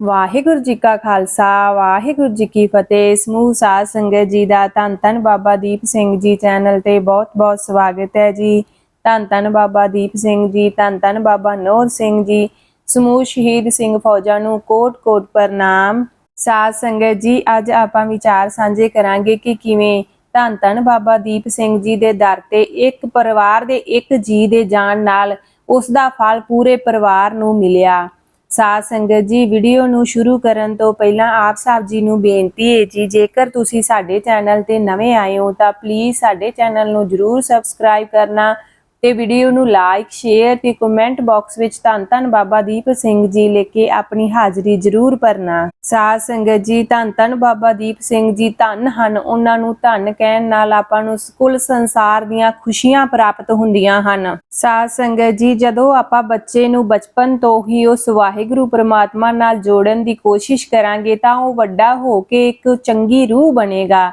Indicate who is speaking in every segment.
Speaker 1: ਵਾਹਿਗੁਰੂ ਜੀ ਕਾ ਖਾਲਸਾ, ਵਾਹਿਗੁਰੂ ਜੀ ਕੀ ਫਤਿਹ। ਸਮੂਹ ਸਾਧ ਸੰਗਤ ਜੀ ਦਾ ਧੰਨ ਧੰਨ ਬਾਬਾ ਦੀਪ ਸਿੰਘ ਜੀ ਚੈਨਲ ਤੇ ਬਹੁਤ ਬਹੁਤ ਸਵਾਗਤ ਹੈ ਜੀ। ਧੰਨ ਧੰਨ ਬਾਬਾ ਦੀਪ ਸਿੰਘ ਜੀ, ਧੰਨ ਧੰਨ ਬਾਬਾ ਨੋਰ ਸਿੰਘ ਜੀ। ਸਮੂਹ ਸ਼ਹੀਦ ਸਿੰਘ ਫੌਜਾਂ ਨੂੰ ਕੋਟ ਕੋਟ ਪ੍ਰਣਾਮ। ਸਾਧ ਸੰਗਤ ਜੀ, ਅੱਜ ਆਪਾਂ ਵਿਚਾਰ ਸਾਂਝੇ ਕਰਾਂਗੇ ਕਿ ਕਿਵੇਂ ਧੰਨ ਧੰਨ ਬਾਬਾ ਦੀਪ ਸਿੰਘ ਜੀ ਦੇ ਦਰ ਤੇ ਇੱਕ ਪਰਿਵਾਰ ਦੇ ਇੱਕ ਜੀ ਦੇ ਜਾਣ ਨਾਲ ਉਸ ਦਾ ਫਲ ਪੂਰੇ ਪਰਿਵਾਰ ਨੂੰ ਮਿਲਿਆ। ਸਾਧ ਸੰਗਤ ਜੀ ਵੀਡੀਓ ਨੂੰ ਸ਼ੁਰੂ ਕਰਨ ਤੋਂ ਪਹਿਲਾਂ ਆਪ ਸਾਹਿਬ ਜੀ ਨੂੰ ਬੇਨਤੀ ਹੈ ਜੀ, ਜੇਕਰ ਤੁਸੀਂ ਸਾਡੇ ਚੈਨਲ ਤੇ ਨਵੇਂ ਆਏ ਹੋ ਤਾਂ ਪਲੀਜ਼ ਸਾਡੇ ਚੈਨਲ ਨੂੰ ਜਰੂਰ ਸਬਸਕ੍ਰਾਈਬ ਕਰਨਾ ਤੇ ਵੀਡੀਓ ਨੂੰ ਲਾਈਕ ਸ਼ੇਅਰ ਤੇ ਕਮੈਂਟ ਬਾਕਸ ਵਿੱਚ ਧੰਨ ਧੰਨ ਬਾਬਾ ਦੀਪ ਸਿੰਘ ਜੀ ਲਿਖ ਕੇ ਆਪਣੀ ਹਾਜ਼ਰੀ ਜਰੂਰ ਭਰਨਾ। ਸਾਧ ਸੰਗਤ ਜੀ, ਧੰਨ ਧੰਨ ਬਾਬਾ ਦੀਪ ਸਿੰਘ ਜੀ, ਧੰਨ ਹਨ ਉਹਨਾਂ ਨੂੰ ਧੰਨ ਕਹਿਣ ਨਾਲ ਆਪਾਂ ਨੂੰ ਕੁੱਲ ਸੰਸਾਰ ਦੀਆਂ ਖੁਸ਼ੀਆਂ ਪ੍ਰਾਪਤ ਹੁੰਦੀਆਂ ਹਨ। ਸਾਧ ਸੰਗਤ ਜੀ, ਜਦੋਂ ਆਪਾਂ ਬੱਚੇ ਨੂੰ ਬਚਪਨ ਤੋਂ ਹੀ ਉਸ ਵਾਹਿਗੁਰੂ ਪ੍ਰਮਾਤਮਾ ਨਾਲ ਜੋੜਨ ਦੀ ਕੋਸ਼ਿਸ਼ ਕਰਾਂਗੇ ਤਾਂ ਉਹ ਵੱਡਾ ਹੋ ਕੇ ਇੱਕ ਚੰਗੀ ਰੂਹ ਬਣੇਗਾ।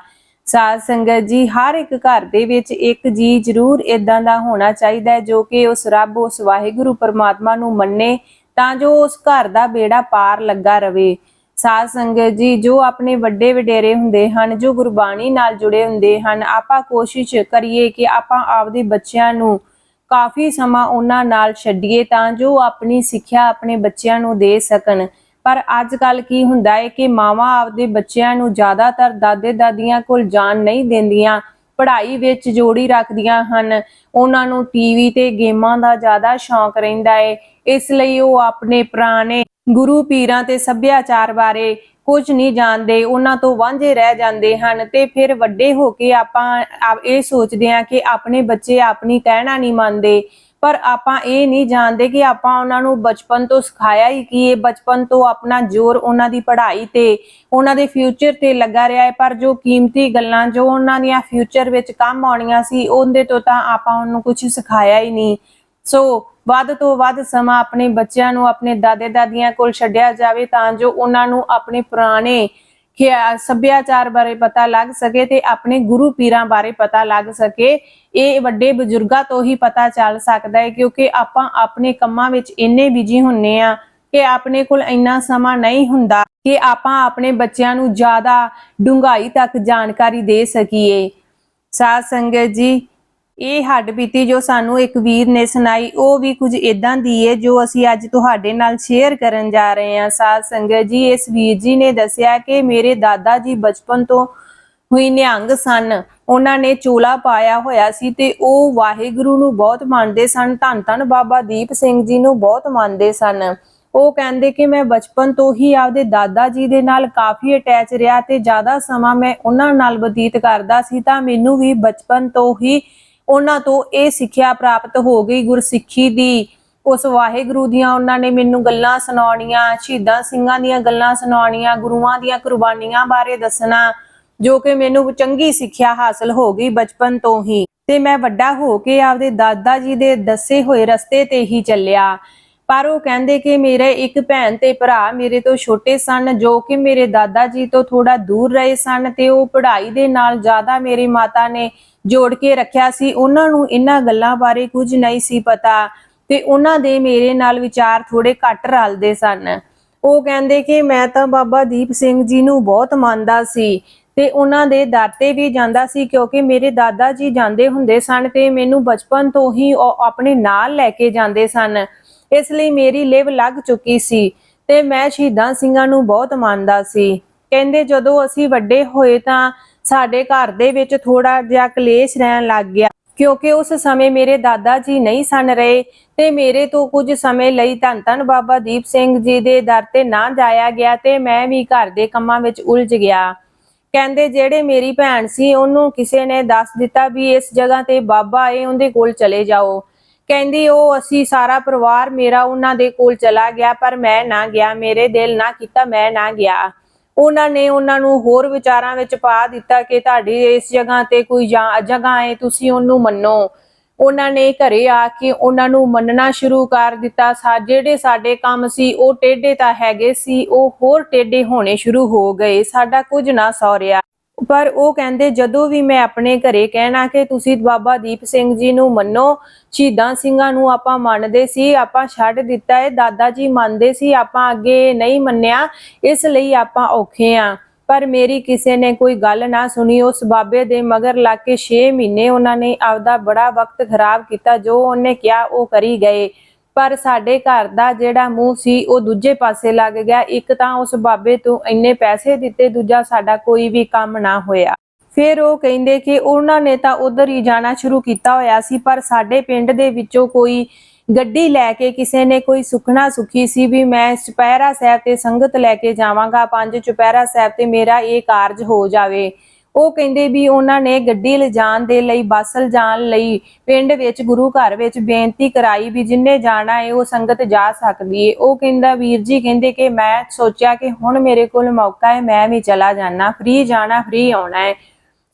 Speaker 1: ਸਾਧ ਸੰਗਤ ਜੀ, ਹਰ ਇੱਕ ਘਰ ਦੇ ਵਿੱਚ ਇੱਕ ਜੀ ਜ਼ਰੂਰ ਇਦਾਂ ਦਾ ਹੋਣਾ ਚਾਹੀਦਾ ਹੈ ਜੋ ਕਿ ਉਸ ਰੱਬ, ਉਸ ਵਾਹਿਗੁਰੂ ਪਰਮਾਤਮਾ ਨੂੰ ਮੰਨੇ ਤਾਂ ਜੋ ਉਸ ਘਰ ਦਾ ਬੇੜਾ ਪਾਰ ਲੱਗਾ ਰਵੇ। ਸਾਧ ਸੰਗਤ ਜੀ, ਜੋ ਆਪਣੇ ਵੱਡੇ ਵਡੇਰੇ ਹੁੰਦੇ ਹਨ, ਜੋ ਗੁਰਬਾਣੀ ਨਾਲ ਜੁੜੇ ਹੁੰਦੇ ਹਨ, ਆਪਾਂ ਕੋਸ਼ਿਸ਼ ਕਰੀਏ ਕਿ ਆਪਾਂ ਆਪਦੇ ਬੱਚਿਆਂ ਨੂੰ ਕਾਫੀ ਸਮਾਂ ਉਹਨਾਂ ਨਾਲ ਛੱਡੀਏ ਤਾਂ ਜੋ ਆਪਣੀ ਸਿੱਖਿਆ ਆਪਣੇ ਬੱਚਿਆਂ ਨੂੰ ਦੇ ਸਕਣ। ਪਰ ਅੱਜ ਕੱਲ ਕੀ ਹੁੰਦਾ ਹੈ ਕਿ ਮਾਵਾਂ ਆਪਦੇ ਬੱਚਿਆਂ ਨੂੰ ਜ਼ਿਆਦਾਤਰ ਦਾਦੇ ਦਾਦੀਆਂ ਕੋਲ ਜਾਣ ਨਹੀਂ ਦਿੰਦੀਆਂ, ਪੜ੍ਹਾਈ ਵਿੱਚ ਜੋੜੀ ਰੱਖਦੀਆਂ ਹਨ। ਉਹਨਾਂ ਨੂੰ ਟੀਵੀ ਤੇ ਗੇਮਾਂ ਦਾ ਜ਼ਿਆਦਾ ਸ਼ੌਂਕ ਰਹਿੰਦਾ ਹੈ ਇਸ ਲਈ ਉਹ ਆਪਣੇ ਪੁਰਾਣੇ ਗੁਰੂ ਪੀਰਾਂ ਤੇ ਸੱਭਿਆਚਾਰ ਬਾਰੇ ਕੁਝ ਨਹੀਂ ਜਾਣਦੇ। ਉਹਨਾਂ ਤੋਂ ਵਾਂਝੇ ਰਹਿ ਜਾਂਦੇ ਹਨ ਤੇ ਫਿਰ ਵੱਡੇ ਹੋ ਕੇ ਆਪਾਂ ਇਹ ਸੋਚਦੇ ਹਾਂ ਕਿ ਆਪਣੇ ਬੱਚੇ ਆਪਣੀ ਕਹਿਣਾ ਨਹੀਂ ਮੰਨਦੇ। ਪਰ ਆਪਾਂ ਇਹ ਨਹੀਂ ਜਾਣਦੇ ਕਿ ਆਪਾਂ ਉਹਨਾਂ ਨੂੰ ਬਚਪਨ ਤੋਂ ਸਿਖਾਇਆ ਹੀ ਕੀ ਹੈ ਬਚਪਨ ਤੋਂ ਆਪਣਾ ਜ਼ੋਰ ਉਹਨਾਂ ਦੀ ਪੜ੍ਹਾਈ ਤੇ, ਉਹਨਾਂ ਦੇ ਫਿਊਚਰ ਤੇ ਲੱਗਾ ਰਿਹਾ ਹੈ। ਪਰ ਜੋ ਕੀਮਤੀ ਗੱਲਾਂ, ਜੋ ਉਹਨਾਂ ਦੀਆਂ ਫਿਊਚਰ ਵਿੱਚ ਕੰਮ ਆਉਣੀਆਂ ਸੀ, ਉਹਦੇ ਤੋਂ ਤਾਂ ਆਪਾਂ ਉਹਨੂੰ ਕੁਝ ਸਿਖਾਇਆ ਹੀ ਨਹੀਂ। ਸੋ ਵੱਧ ਤੋਂ ਵੱਧ ਸਮਾਂ ਆਪਣੇ ਬੱਚਿਆਂ ਨੂੰ, ਆਪਣੇ ਦਾਦੇ ਦਾਦੀਆਂ ਕੋਲ ਛੱਡਿਆ ਜਾਵੇ ਤਾਂ ਜੋ ਉਹਨਾਂ ਨੂੰ ਆਪਣੇ ਪੁਰਾਣੇ ਖਿਆ- ਸੱਭਿਆਚਾਰ ਬਾਰੇ ਪਤਾ ਲੱਗ ਸਕੇ ਤੇ ਆਪਣੇ ਗੁਰੂ ਪੀਰਾਂ ਬਾਰੇ ਪਤਾ ਲੱਗ ਸਕੇ। ਇਹ ਵੱਡੇ ਬਜ਼ੁਰਗਾਂ ਤੋਂ ਹੀ ਪਤਾ ਚੱਲ ਸਕਦਾ ਹੈ ਕਿਉਂਕਿ ਆਪਾਂ ਆਪਣੇ ਕੰਮਾਂ ਵਿੱਚ ਇੰਨੇ ਬਿਜ਼ੀ ਹੁੰਨੇ ਆ ਕਿ ਆਪਣੇ ਕੋਲ ਇੰਨਾ ਸਮਾਂ ਨਹੀਂ ਹੁੰਦਾ ਕਿ ਆਪਾਂ ਆਪਣੇ ਬੱਚਿਆਂ ਨੂੰ ਜ਼ਿਆਦਾ ਡੂੰਘਾਈ ਤੱਕ ਜਾਣਕਾਰੀ ਦੇ ਸਕੀਏ। ਸਾਧ ਸੰਗਤ ਜੀ ਇਹ ਹੱਡ ਬੀਤੀ ਜੋ ਸਾਨੂੰ ਇੱਕ ਵੀਰ ਨੇ ਸੁਣਾਈ, ਉਹ ਵੀ ਕੁਝ ਇਦਾਂ ਦੀ ਹੈ ਜੋ ਅਸੀਂ ਅੱਜ ਤੁਹਾਡੇ ਨਾਲ ਸ਼ੇਅਰ ਕਰਨ ਜਾ ਰਹੇ ਹਾਂ। ਸਾਧ ਸੰਗਤ ਜੀ, ਇਸ ਵੀਰ ਜੀ ਨੇ ਦੱਸਿਆ ਕਿ ਮੇਰੇ ਦਾਦਾ ਜੀ ਬਚਪਨ ਤੋਂ ਹੋਈ ਨਿਹੰਗ ਸਨ। ਉਹਨਾਂ ਨੇ ਚੋਲਾ ਪਾਇਆ ਹੋਇਆ ਸੀ ਤੇ ਉਹ ਵਾਹਿਗੁਰੂ ਨੂੰ ਬਹੁਤ ਮੰਨਦੇ ਸਨ, ਧੰਨ ਧੰਨ ਬਾਬਾ ਦੀਪ ਸਿੰਘ ਜੀ ਨੂੰ ਬਹੁਤ ਮੰਨਦੇ ਸਨ। ਉਹ ਕਹਿੰਦੇ ਕਿ ਮੈਂ ਬਚਪਨ ਤੋਂ ਹੀ ਆਪਦੇ ਦਾਦਾ ਜੀ ਦੇ ਨਾਲ ਕਾਫੀ ਅਟੈਚ ਰਿਹਾ ਤੇ ਜ਼ਿਆਦਾ ਸਮਾਂ ਮੈਂ ਉਹਨਾਂ ਨਾਲ ਬਤੀਤ ਕਰਦਾ ਸੀ ਤਾਂ ਮੈਨੂੰ ਵੀ ਬਚਪਨ ਤੋਂ ਹੀ ਉਹਨਾਂ ਤੋਂ ਇਹ ਸਿੱਖਿਆ ਪ੍ਰਾਪਤ ਹੋ ਗਈ ਗੁਰਸਿੱਖੀ ਦੀ। ਉਸ ਵਾਹਿਗੁਰੂ ਦੀਆਂ ਉਹਨਾਂ ਨੇ ਮੈਨੂੰ ਗੱਲਾਂ ਸੁਣਾਉਣੀਆਂ, ਸ਼ਹੀਦਾਂ ਸਿੰਘਾਂ ਦੀਆਂ ਗੱਲਾਂ ਸੁਣਾਉਣੀਆਂ, ਗੁਰੂਆਂ ਦੀਆਂ ਕੁਰਬਾਨੀਆਂ ਬਾਰੇ ਦੱਸਣਾ, ਜੋ ਕਿ ਮੈਨੂੰ ਚੰਗੀ ਸਿੱਖਿਆ ਹਾਸਲ ਹੋ ਗਈ ਬਚਪਨ ਤੋਂ ਹੀ। ਤੇ ਮੈਂ ਵੱਡਾ ਹੋ ਕੇ ਆਪਦੇ ਦਾਦਾ ਜੀ ਦੇ ਦੱਸੇ ਹੋਏ ਰਸਤੇ ਤੇ ਹੀ ਚੱਲਿਆ। ਪਰ ਉਹ ਕਹਿੰਦੇ ਕਿ ਮੇਰੇ ਇੱਕ ਭੈਣ ਤੇ ਭਰਾ ਮੇਰੇ ਤੋਂ ਛੋਟੇ ਸਨ, ਜੋ ਕਿ ਮੇਰੇ ਦਾਦਾ ਜੀ ਤੋਂ ਥੋੜਾ ਦੂਰ ਰਹੇ ਸਨ ਤੇ ਉਹ ਪੜ੍ਹਾਈ ਦੇ ਨਾਲ ਜ਼ਿਆਦਾ ਮੇਰੀ ਮਾਤਾ ਨੇ ਜੋੜ ਕੇ ਰੱਖਿਆ ਸੀ। ਉਹਨਾਂ ਨੂੰ ਇਹਨਾਂ ਗੱਲਾਂ ਬਾਰੇ ਕੁਝ ਨਹੀਂ ਸੀ ਪਤਾ ਤੇ ਉਹਨਾਂ ਦੇ ਮੇਰੇ ਨਾਲ ਵਿਚਾਰ ਥੋੜੇ ਘੱਟ ਰਲਦੇ ਸਨ। ਉਹ ਕਹਿੰਦੇ ਕਿ ਮੈਂ ਤਾਂ ਬਾਬਾ ਦੀਪ ਸਿੰਘ ਜੀ ਨੂੰ ਬਹੁਤ ਮੰਨਦਾ ਸੀ ਤੇ ਉਹਨਾਂ ਦੇ ਦਰ ਤੇ ਵੀ ਜਾਂਦਾ ਸੀ ਕਿਉਂਕਿ ਮੇਰੇ ਦਾਦਾ ਜੀ ਜਾਂਦੇ ਹੁੰਦੇ ਸਨ ਤੇ ਮੈਨੂੰ ਬਚਪਨ ਤੋਂ ਹੀ ਉਹ ਆਪਣੇ ਨਾਲ ਲੈ ਕੇ ਜਾਂਦੇ ਸਨ। ਇਸ ਲਈ ਮੇਰੀ ਲਿਵ ਲੱਗ ਚੁੱਕੀ ਸੀ ਤੇ ਮੈਂ ਸ਼ਹੀਦਾਂ ਸਿੰਘਾਂ ਨੂੰ ਬਹੁਤ ਮੰਨਦਾ ਸੀ। ਕਹਿੰਦੇ ਜਦੋਂ ਅਸੀਂ ਵੱਡੇ ਹੋਏ ਤਾਂ ਸਾਡੇ ਘਰ ਦੇ ਵਿੱਚ ਥੋੜਾ ਜਿਹਾ ਕਲੇਸ਼ ਰਹਿਣ ਲੱਗ ਗਿਆ। ਕਿਉਂਕਿ ਉਸ ਸਮੇਂ ਮੇਰੇ ਦਾਦਾ ਜੀ ਨਹੀਂ ਸਨ ਰਹੇ ਤੇ ਮੇਰੇ ਤੋਂ ਕੁਝ ਸਮੇਂ ਲਈ ਧੰਨ ਧੰਨ ਬਾਬਾ ਦੀਪ ਸਿੰਘ ਜੀ ਦੇ ਦਰ ਤੇ ਨਾ ਜਾਇਆ ਗਿਆ ਤੇ ਮੈਂ ਵੀ ਘਰ ਦੇ ਕੰਮਾਂ ਵਿੱਚ ਉਲਝ ਗਿਆ। ਕਹਿੰਦੇ ਜਿਹੜੇ ਮੇਰੀ ਭੈਣ ਸੀ ਉਹਨੂੰ ਕਿਸੇ ਨੇ ਦੱਸ ਦਿੱਤਾ ਵੀ ਇਸ ਜਗ੍ਹਾ ਤੇ ਬਾਬਾ ਏ ਉਹਦੇ ਕੋਲ ਚਲੇ ਜਾਓ। ਕਹਿੰਦੀ, ਉਹ ਅਸੀਂ ਸਾਰਾ ਪਰਿਵਾਰ ਮੇਰਾ ਉਹਨਾਂ ਦੇ ਕੋਲ ਚਲਾ ਗਿਆ, ਪਰ ਮੈਂ ਨਾ ਗਿਆ, ਮੇਰੇ ਦਿਲ ਨਾ ਕੀਤਾ, ਮੈਂ ਨਾ ਗਿਆ। ਉਹਨਾਂ ਨੇ ਉਹਨਾਂ ਨੂੰ ਹੋਰ ਵਿਚਾਰਾਂ ਵਿੱਚ ਪਾ ਦਿੱਤਾ ਕਿ ਤੁਹਾਡੀ ਇਸ ਜਗ੍ਹਾ ਤੇ ਕੋਈ ਜਗ੍ਹਾ ਹੈ, ਤੁਸੀਂ ਉਹਨੂੰ ਮੰਨੋ। ਉਹਨਾਂ ਨੇ ਘਰੇ ਆ ਕੇ ਉਹਨਾਂ ਨੂੰ ਮੰਨਣਾ ਸ਼ੁਰੂ ਕਰ ਦਿੱਤਾ। ਸਾ, ਜਿਹੜੇ ਸਾਡੇ ਕੰਮ ਸੀ, ਉਹ ਟੇਢੇ ਤਾਂ ਹੈਗੇ ਸੀ, ਉਹ ਹੋਰ ਟੇਢੇ ਹੋਣੇ ਸ਼ੁਰੂ ਹੋ ਗਏ। ਸਾਡਾ ਕੁਝ ਨਾ ਸੌਰਿਆ ਪਰ ਉਹ ਕਹਿੰਦੇ, ਜਦੋਂ ਵੀ ਮੈਂ ਆਪਣੇ ਘਰੇ ਕਹਿਣਾ ਕਿ ਤੁਸੀਂ ਬਾਬਾ ਦੀਪ ਸਿੰਘ ਜੀ ਨੂੰ ਮੰਨੋ, ਸ਼ਹੀਦਾਂ ਸਿੰਘਾਂ ਨੂੰ ਆਪਾਂ ਮੰਨਦੇ ਸੀ, ਆਪਾਂ ਛੱਡ ਦਿੱਤਾ ਹੈ ਦਾਦਾ ਜੀ ਮੰਨਦੇ ਸੀ, ਆਪਾਂ ਅੱਗੇ ਨਹੀਂ ਮੰਨਿਆ, ਇਸ ਲਈ ਆਪਾਂ ਔਖੇ ਆ। ਪਰ ਮੇਰੀ ਕਿਸੇ ਨੇ ਕੋਈ ਗੱਲ ਨਾ ਸੁਣੀ, ਉਸ ਬਾਬੇ ਦੇ ਮਗਰ ਲੱਗ ਕੇ 6 ਮਹੀਨੇ ਉਹਨਾਂ ਨੇ ਆਪਦਾ ਬੜਾ ਵਕਤ ਖਰਾਬ ਕੀਤਾ, ਜੋ ਉਹਨੇ ਕਿਹਾ ਉਹ ਕਰੀ ਗਏ। ਪਰ ਸਾਡੇ ਘਰ ਦਾ ਜਿਹੜਾ ਮੂੰਹ ਸੀ, ਉਹ ਦੂਜੇ ਪਾਸੇ ਲੱਗ ਗਿਆ। ਇੱਕ ਤਾਂ ਉਸ ਬਾਬੇ ਤੋਂ ਇੰਨੇ ਪੈਸੇ ਦਿੱਤੇ, ਦੂਜਾ ਸਾਡਾ ਕੋਈ ਵੀ ਕੰਮ ਨਾ ਹੋਇਆ। ਫਿਰ ਉਹ ਕਹਿੰਦੇ ਕਿ ਉਹਨਾਂ ਨੇ ਤਾਂ ਉਧਰ ਹੀ ਜਾਣਾ ਸ਼ੁਰੂ ਕੀਤਾ ਹੋਇਆ ਸੀ, ਪਰ ਸਾਡੇ ਪਿੰਡ ਦੇ ਵਿੱਚੋਂ ਕੋਈ ਗੱਡੀ ਲੈ ਕੇ ਕਿਸੇ ਨੇ ਕੋਈ ਸੁਖਣਾ ਸੁਖੀ ਸੀ ਵੀ ਮੈਂ ਚੁਪਹਿਰਾ ਸਾਹਿਬ ਤੇ ਸੰਗਤ ਲੈ ਕੇ ਜਾਵਾਂਗਾ, ਪੰਜ ਚੁਪਹਿਰਾ ਸਾਹਿਬ ਤੇ ਮੇਰਾ ਇਹ ਕਾਰਜ ਹੋ ਜਾਵੇ। ਉਹ ਕਹਿੰਦੇ ਵੀ ਉਹਨਾਂ ਨੇ ਗੱਡੀ ਲਿਜਾਣ ਦੇ ਲਈ, ਬੱਸ ਲਿਜਾਣ ਲਈ, ਪਿੰਡ ਵਿੱਚ, ਗੁਰੂ ਘਰ ਵਿੱਚ ਬੇਨਤੀ ਕਰਾਈ ਵੀ ਜਿੰਨੇ ਜਾਣਾ ਹੈ ਉਹ ਸੰਗਤ ਜਾ ਸਕਦੀ ਹੈ ਉਹ ਕਹਿੰਦਾ, ਵੀਰ ਜੀ ਕਹਿੰਦੇ ਕਿ ਮੈਂ ਸੋਚਿਆ ਕਿ ਹੁਣ ਮੇਰੇ ਕੋਲ ਮੌਕਾ ਹੈ ਮੈਂ ਵੀ ਚਲਾ ਜਾਣਾ ਫ੍ਰੀ ਜਾਣਾ ਫ੍ਰੀ ਆਉਣਾ ਹੈ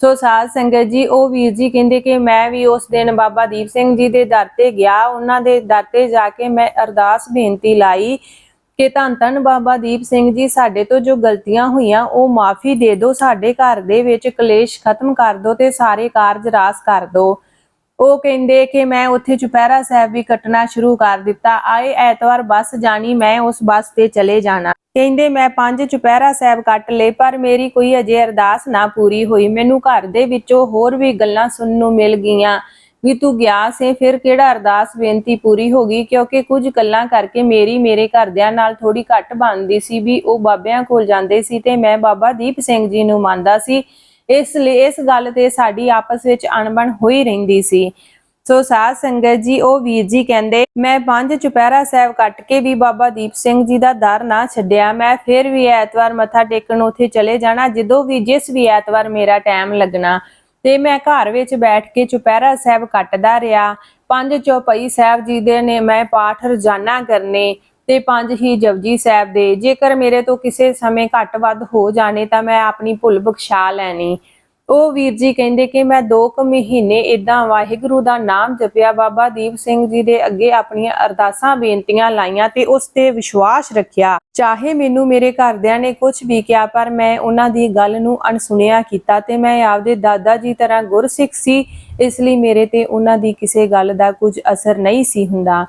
Speaker 1: ਸੋ ਸਾਧ ਸੰਗਤ ਜੀ, ਉਹ ਵੀਰ ਜੀ ਕਹਿੰਦੇ ਕਿ ਮੈਂ ਵੀ ਉਸ ਦਿਨ ਬਾਬਾ ਦੀਪ ਸਿੰਘ ਜੀ ਦੇ ਦਰ ਤੇ ਗਿਆ। ਉਹਨਾਂ ਦੇ ਦਰ ਤੇ ਜਾ ਕੇ ਮੈਂ ਅਰਦਾਸ ਬੇਨਤੀ ਲਾਈ ਕਿ ਧੰਨ ਧੰਨ ਬਾਬਾ ਦੀਪ ਸਿੰਘ ਜੀ, ਸਾਡੇ ਤੋਂ ਜੋ ਗਲਤੀਆਂ ਹੋਈਆਂ, ਉਹ ਮਾਫੀ ਦੇ ਦਿਓ, ਸਾਡੇ ਘਰ ਦੇ ਵਿੱਚ ਕਲੇਸ਼ ਖਤਮ ਕਰ ਦਿਓ ਤੇ ਸਾਰੇ ਕਾਰਜ ਰਾਸ ਕਰ ਦਿਓ। ਉਹ ਕਹਿੰਦੇ ਕਿ ਮੈਂ ਉੱਥੇ ਚੁਪਹਿਰਾ ਸਾਹਿਬ ਵੀ ਕੱਟਣਾ ਸ਼ੁਰੂ ਕਰ ਦਿੱਤਾ। ਆਏ ਐਤਵਾਰ ਬੱਸ ਜਾਣੀ, ਮੈਂ ਉਸ ਬੱਸ ਤੇ ਚਲੇ ਜਾਣਾ। ਕਹਿੰਦੇ, ਮੈਂ ਪੰਜ ਚੁਪਹਿਰਾ ਸਾਹਿਬ ਕੱਟ ਲਏ, ਪਰ ਮੇਰੀ ਕੋਈ ਅਜੇ ਅਰਦਾਸ ਨਾ ਪੂਰੀ ਹੋਈ। ਮੈਨੂੰ ਘਰ ਦੇ ਵਿੱਚੋਂ ਹੋਰ ਵੀ ਗੱਲਾਂ ਸੁਣਨ ਨੂੰ ਮਿਲ ਗਈਆਂ। ਵੀ ਤੂੰ ਗਿਆ ਸੇ, ਫਿਰ ਕਿਹੜਾ ਅਰਦਾਸ ਬੇਨਤੀ ਪੂਰੀ ਹੋ ਗਈ? ਕਿਉਂਕਿ ਕੁਝ ਗੱਲਾਂ ਕਰਕੇ ਮੇਰੀ, ਮੇਰੇ ਘਰਦਿਆਂ ਨਾਲ ਥੋੜੀ ਘੱਟ ਬਣਦੀ ਸੀ ਵੀ ਉਹ ਬਾਬਿਆਂ ਕੋਲ ਜਾਂਦੇ ਸੀ ਤੇ ਮੈਂ ਬਾਬਾ ਦੀਪ ਸਿੰਘ ਜੀ ਨੂੰ ਮੰਨਦਾ ਸੀ। ਇਸ ਲਈ, ਇਸ ਗੱਲ ਤੇ ਸਾਡੀ ਆਪਸ ਵਿੱਚ ਅਣਬਣ ਹੋਈ ਰਹਿੰਦੀ ਸੀ। ਸੋ ਸਾਧ ਸੰਗਤ ਜੀ, ਉਹ ਵੀਰ ਜੀ ਕਹਿੰਦੇ, ਮੈਂ ਪੰਜ ਚੁਪਹਿਰਾ ਸਾਹਿਬ ਕੱਟ ਕੇ ਵੀ ਬਾਬਾ ਦੀਪ ਸਿੰਘ ਜੀ ਦਾ ਦਰ ਨਾ ਛੱਡਿਆ। ਮੈਂ ਫਿਰ ਵੀ ਐਤਵਾਰ ਮੱਥਾ ਟੇਕਣ ਉੱਥੇ ਚਲੇ ਜਾਣਾ, ਜਦੋਂ ਵੀ ਜਿਸ ਵੀ ਐਤਵਾਰ ਮੇਰਾ ਟਾਈਮ ਲੱਗਣਾ। ਤੇ ਮੈਂ ਘਰ ਵਿੱਚ ਬੈਠ ਕੇ ਚੁਪਹਿਰਾ ਸਾਹਿਬ ਕੱਟਦਾ ਰਿਹਾ। ਪੰਜ ਚੌਪਈ ਸਾਹਿਬ ਜੀ ਦੇ ਨੇ ਮੈਂ ਪਾਠ ਰੋਜ਼ਾਨਾ ਕਰਨੇ ਤੇ ਪੰਜ ਹੀ ਜਪਜੀ ਸਾਹਿਬ ਦੇ। ਜੇਕਰ ਮੇਰੇ ਤੋਂ ਕਿਸੇ ਸਮੇਂ ਘੱਟ ਵੱਧ ਹੋ ਜਾਣੇ ਤਾਂ ਮੈਂ ਆਪਣੀ ਭੁੱਲ ਬਖਸ਼ਾ ਲੈਣੀ। ਉਹ ਵੀਰ ਜੀ ਕਹਿੰਦੇ ਕਿ ਮੈਂ 2 ਕੁ ਮਹੀਨੇ ਇਦਾਂ ਵਾਹਿਗੁਰੂ ਦਾ ਨਾਮ ਜਪਿਆ, ਬਾਬਾ ਦੀਪ ਸਿੰਘ ਜੀ ਦੇ ਅੱਗੇ ਆਪਣੀਆਂ ਅਰਦਾਸਾਂ ਬੇਨਤੀਆਂ ਲਾਈਆਂ ਤੇ ਉਸ ਤੇ ਵਿਸ਼ਵਾਸ ਰੱਖਿਆ। ਚਾਹੇ ਮੈਨੂੰ ਮੇਰੇ ਘਰਦਿਆਂ ਨੇ ਕੁਝ ਵੀ ਕਿਹਾ, ਪਰ ਮੈਂ ਉਹਨਾਂ ਦੀ ਗੱਲ ਨੂੰ ਅਣਸੁਣਿਆ ਕੀਤਾ ਤੇ ਮੈਂ ਆਪਦੇ ਦਾਦਾ ਜੀ ਤਰ੍ਹਾਂ ਗੁਰਸਿੱਖ ਸੀ, ਇਸ ਲਈ ਮੇਰੇ ਤੇ ਉਹਨਾਂ ਦੀ ਕਿਸੇ ਗੱਲ ਦਾ ਕੁਝ ਅਸਰ ਨਹੀਂ ਸੀ ਹੁੰਦਾ।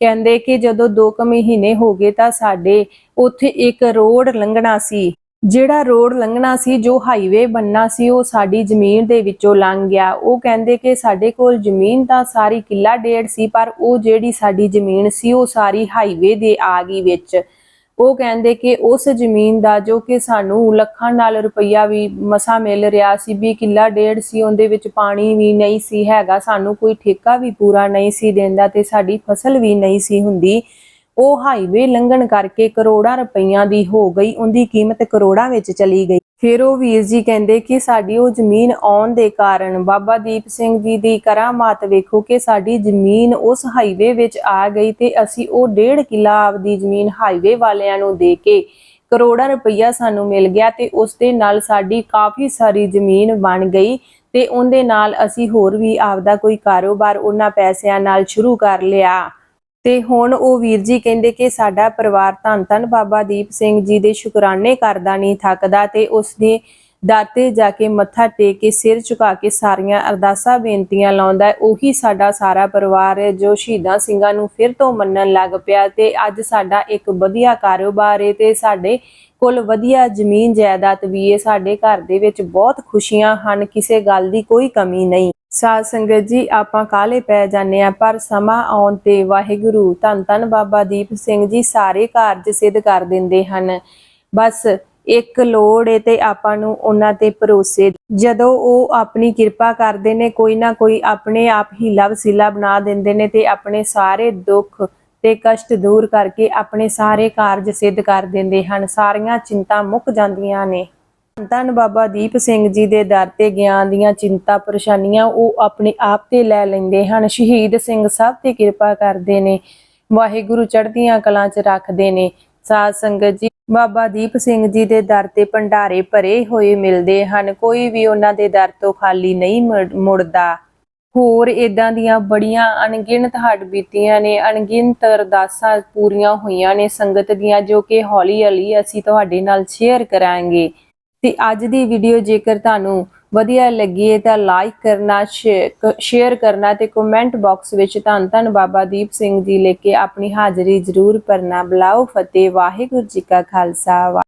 Speaker 1: ਕਹਿੰਦੇ ਕਿ ਜਦੋਂ 2 ਕੁ ਮਹੀਨੇ ਹੋ ਗਏ ਤਾਂ ਸਾਡੇ ਉੱਥੇ ਇੱਕ ਰੋਡ ਲੰਘਣਾ ਸੀ। ਜਿਹੜਾ ਰੋਡ ਲੰਘਣਾ ਸੀ, ਜੋ ਹਾਈਵੇ ਬੰਨਾ ਸੀ, ਉਹ ਸਾਡੀ ਜ਼ਮੀਨ ਦੇ ਵਿੱਚੋਂ ਲੰਘ ਗਿਆ। ਉਹ ਕਹਿੰਦੇ ਕਿ ਸਾਡੇ ਕੋਲ ਜ਼ਮੀਨ ਤਾਂ ਸਾਰੀ ਕਿੱਲਾ ਡੇਢ ਸੀ, ਪਰ ਉਹ ਜਿਹੜੀ ਸਾਡੀ ਜ਼ਮੀਨ ਸੀ, ਉਹ ਸਾਰੀ ਹਾਈਵੇ ਦੇ ਆ ਗਈ ਵਿੱਚ। ਉਹ ਕਹਿੰਦੇ ਕਿ ਉਸ ਜ਼ਮੀਨ ਦਾ ਜੋ ਕਿ ਸਾਨੂੰ ਲੱਖਾਂ ਨਾਲ ਰੁਪਈਆ ਵੀ ਮਸਾ ਮਿਲ ਰਿਹਾ ਸੀ, ਵੀ ਕਿੱਲਾ ਡੇਢ ਸੀ, ਉਹਦੇ ਵਿੱਚ ਪਾਣੀ ਵੀ ਨਹੀਂ ਸੀ ਹੈਗਾ, ਸਾਨੂੰ ਕੋਈ ਠੇਕਾ ਵੀ ਪੂਰਾ ਨਹੀਂ ਸੀ ਦਿੰਦਾ ਤੇ ਸਾਡੀ ਫਸਲ ਵੀ ਨਹੀਂ ਸੀ ਹੁੰਦੀ। ਉਹ ਹਾਈਵੇ ਲੰਘਣ ਕਰਕੇ ਕਰੋੜਾਂ ਰੁਪਈਆਂ ਦੀ ਹੋ ਗਈ, ਉਹਦੀ ਕੀਮਤ ਕਰੋੜਾਂ ਵਿੱਚ ਚਲੀ ਗਈ। ਫਿਰ ਉਹ ਵੀਰ ਜੀ ਕਹਿੰਦੇ ਕਿ ਸਾਡੀ ਉਹ ਜ਼ਮੀਨ ਆਉਣ ਦੇ ਕਾਰਨ ਬਾਬਾ ਦੀਪ ਸਿੰਘ ਜੀ ਦੀ ਕਰਾਮਾਤ ਵੇਖੋ ਕਿ ਸਾਡੀ ਜ਼ਮੀਨ ਉਸ ਹਾਈਵੇ ਵਿੱਚ ਆ ਗਈ ਤੇ ਅਸੀਂ ਉਹ ਡੇਢ ਕਿੱਲਾ ਆਪਦੀ ਜ਼ਮੀਨ ਹਾਈਵੇ ਵਾਲਿਆਂ ਨੂੰ ਦੇ ਕੇ ਕਰੋੜਾਂ ਰੁਪਈਆ ਸਾਨੂੰ ਮਿਲ ਗਿਆ ਤੇ ਉਸ ਦੇ ਨਾਲ ਸਾਡੀ ਕਾਫੀ ਸਾਰੀ ਜ਼ਮੀਨ ਬਣ ਗਈ ਤੇ ਉਹਦੇ ਨਾਲ ਅਸੀਂ ਹੋਰ ਵੀ ਆਪਦਾ ਕੋਈ ਕਾਰੋਬਾਰ ਉਹਨਾਂ ਪੈਸਿਆਂ ਨਾਲ ਸ਼ੁਰੂ ਕਰ ਲਿਆ। ਤੇ ਹੁਣ ਉਹ ਵੀਰ ਜੀ ਕਹਿੰਦੇ ਕਿ ਸਾਡਾ ਪਰਿਵਾਰ ਧੰਨ ਧੰਨ ਬਾਬਾ ਦੀਪ ਸਿੰਘ ਜੀ ਦੇ ਸ਼ੁਕਰਾਨੇ ਕਰਦਾ, ਨਹੀਂ ਥੱਕਦਾ ਤੇ ਉਸ ਦੇ ਦਾਤੇ ਜਾ ਕੇ ਮੱਥਾ ਟੇਕ ਕੇ ਸਿਰ ਝੁਕਾ ਕੇ ਸਾਰੀਆਂ ਅਰਦਾਸਾਂ, ਬੇਨਤੀਆਂ ਲਾਉਂਦਾ ਉਹੀ ਸਾਡਾ ਸਾਰਾ ਪਰਿਵਾਰ ਹੈ ਜੋ ਸ਼ਹੀਦਾਂ ਸਿੰਘਾਂ ਨੂੰ ਫਿਰ ਤੋਂ ਮੰਨਣ ਲੱਗ ਪਿਆ ਤੇ ਅੱਜ ਸਾਡਾ ਇੱਕ ਵਧੀਆ ਕਾਰੋਬਾਰ ਹੈ ਤੇ ਸਾਡੇ ਕੋਲ ਵਧੀਆ ਜ਼ਮੀਨ ਜਾਇਦਾਦ ਵੀ ਹੈ। ਸਾਡੇ ਘਰ ਦੇ ਵਿੱਚ ਬਹੁਤ ਖੁਸ਼ੀਆਂ ਹਨ, ਕਿਸੇ ਗੱਲ ਦੀ ਕੋਈ ਕਮੀ ਨਹੀਂ। ਸਾਧ ਸੰਗਤ ਜੀ, ਆਪਾਂ ਕਾਲੇ ਪੈ ਜਾਂਦੇ ਆ ਪਰ ਸਮਾਂ ਆਉਣ ਤੇ ਵਾਹਿਗੁਰੂ ਧੰਨ ਧੰਨ ਬਾਬਾ ਦੀਪ ਸਿੰਘ ਜੀ ਸਾਰੇ ਕਾਰਜ ਸਿੱਧ ਕਰ ਦਿੰਦੇ ਹਨ। ਬਸ ਇੱਕ ਲੋੜ ਏ ਤੇ ਆਪਾਂ ਨੂੰ ਉਹਨਾਂ ਤੇ ਭਰੋਸੇ। ਜਦੋਂ ਉਹ ਆਪਣੀ ਕਿਰਪਾ ਕਰਦੇ ਨੇ, ਕੋਈ ਨਾ ਕੋਈ ਆਪਣੇ ਆਪ ਹੀ ਵਸੀਲਾ ਬਣਾ ਦਿੰਦੇ ਨੇ ਤੇ ਆਪਣੇ ਸਾਰੇ ਦੁੱਖ ਤੇ ਕਸ਼ਟ ਦੂਰ ਕਰਕੇ ਆਪਣੇ ਸਾਰੇ ਕਾਰਜ ਸਿੱਧ ਕਰ ਦਿੰਦੇ ਹਨ। ਸਾਰੀਆਂ ਚਿੰਤਾ ਮੁੱਕ ਜਾਂਦੀਆਂ ਨੇ। ਧੰਨ ਬਾਬਾ ਦੀਪ ਸਿੰਘ ਜੀ ਦੇ ਦਰ ਤੇ ਗਿਆਨ ਦੀਆਂ ਚਿੰਤਾ ਪਰੇਸ਼ਾਨੀਆਂ ਉਹ ਆਪਣੇ ਆਪ ਤੇ ਲੈ ਲੈਂਦੇ ਹਨ। ਸ਼ਹੀਦ ਸਿੰਘ ਸਭ ਤੇ ਕਿਰਪਾ ਕਰਦੇ ਨੇ, ਵਾਹਿਗੁਰੂ ਚੜ੍ਹਦੀਆਂ ਕਲਾਂ 'ਚ ਰੱਖਦੇ ਨੇ। ਸਾਧ ਸੰਗਤ ਜੀ, ਬਾਬਾ ਦੀਪ ਸਿੰਘ ਜੀ ਦੇ ਦਰ ਤੇ ਭੰਡਾਰੇ ਭਰੇ ਹੋਏ ਮਿਲਦੇ ਹਨ। ਕੋਈ ਵੀ ਉਹਨਾਂ ਦੇ ਦਰ ਤੋਂ ਖਾਲੀ ਨਹੀਂ ਮੁੜ- ਮੁੜਦਾ। ਹੋਰ ਇਦਾਂ ਦੀਆਂ ਬੜੀਆਂ ਅਣਗਿਣਤ ਹੱਡ ਬੀਤੀਆਂ ਨੇ, ਅਣਗਿਣਤ ਅਰਦਾਸਾਂ ਪੂਰੀਆਂ ਹੋਈਆਂ ਨੇ। ਸੰਗਤ ਦੀਆਂ ਜੋ ਕਿ ਹੌਲੀ ਹੌਲੀ ਅਸੀਂ ਤੁਹਾਡੇ ਨਾਲ ਸ਼ੇਅਰ ਕਰਾਂਗੇ। ਤੇ ਅੱਜ ਦੀ ਵੀਡੀਓ ਜੇਕਰ ਤੁਹਾਨੂੰ ਵਧੀਆ ਲੱਗੀ ਹੈ ਤਾਂ ਲਾਈਕ ਕਰਨਾ ਸ਼ੇਅਰ ਕਰਨਾ ਤੇ ਕਮੈਂਟ ਬਾਕਸ ਵਿੱਚ ਧੰਨ ਧੰਨ ਬਾਬਾ ਦੀਪ ਸਿੰਘ ਜੀ ਲੈ ਕੇ ਆਪਣੀ ਹਾਜ਼ਰੀ ਜ਼ਰੂਰ ਭਰਨਾ। ਬੁਲਾਓ ਫਤਿਹ, ਵਾਹਿਗੁਰੂ ਜੀ ਕਾ ਖਾਲਸਾ ਵਾ-